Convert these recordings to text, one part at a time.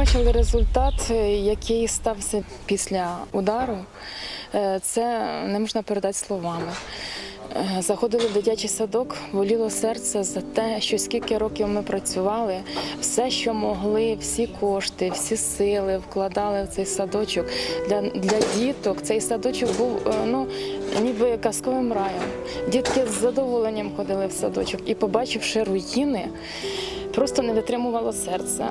побачили результат, е, який стався після удару, е, це не можна передати словами. Е, Заходили в дитячий садок, боліло серце за те, що скільки років ми працювали, все, що могли, всі кошти, всі сили вкладали в цей садочок. Для, для діток цей садочок був ну, ніби казковим раєм. Дітки з задоволенням ходили в садочок і, побачивши руїни, просто не витримувало серце.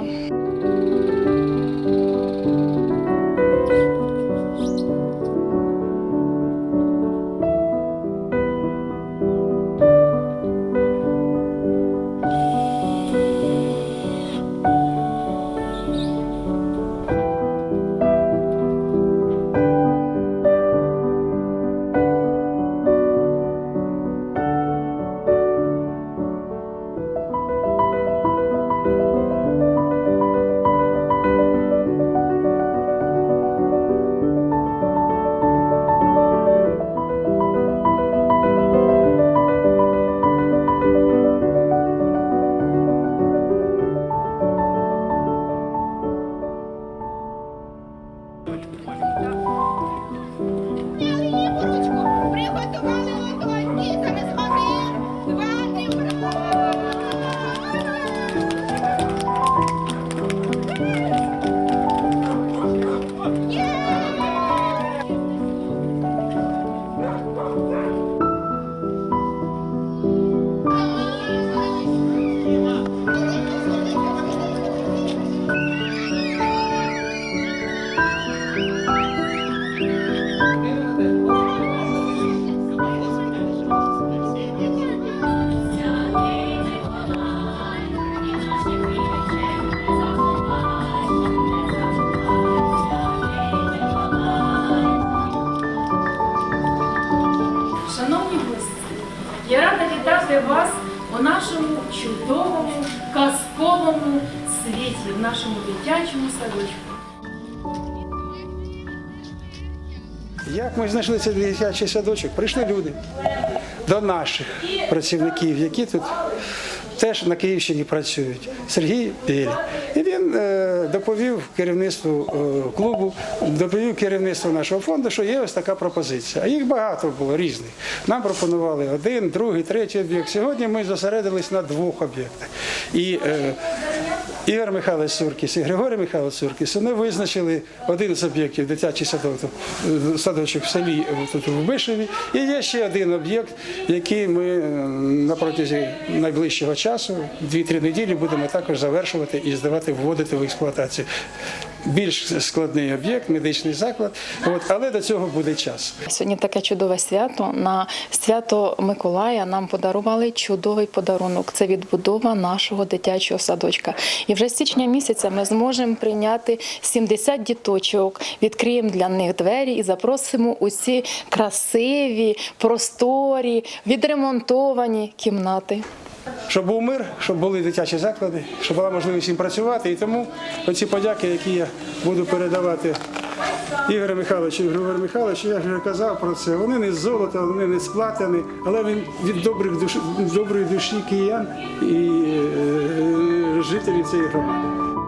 Вітати вас у нашому чудовому казковому світі, в нашому дитячому садочку. Як ми знайшли цей дитячий садочок? Прийшли люди до наших працівників, які тут теж на Київщині працюють. Сергій Біль. І він е, доповів керівництву е, клубу, доповів керівництву нашого фонду, що є ось така пропозиція. А їх багато було різних. Нам пропонували один, другий, третій об'єкт. Сьогодні ми зосередились на двох об'єктах. І е, Ігор Михайлович Суркіс і Григорій Михайлович Суркіс вони визначили один з об'єктів дитячий садок, садочок в селі е, тут в Бишеві. І є ще один об'єкт, який ми е, на протязі найближчого часу, 2-3 неділі, будемо також завершувати і здавати, вводити в експлуатацію. Більш складний об'єкт, медичний заклад, от, але до цього буде час. Сьогодні таке чудове свято. На свято Миколая нам подарували чудовий подарунок. Це відбудова нашого дитячого садочка. І вже з січня місяця ми зможемо прийняти 70 діточок, відкриємо для них двері і запросимо усі красиві, просторі, відремонтовані кімнати. Щоб був мир, щоб були дитячі заклади, щоб була можливість їм працювати. І тому оці подяки, які я буду передавати Ігорю Михайловичу Григорію Михайловичу, я вже казав про це. Вони не з золота, вони не сплатені, але він від добрих душ, доброї душі киян і е, жителів цієї громади.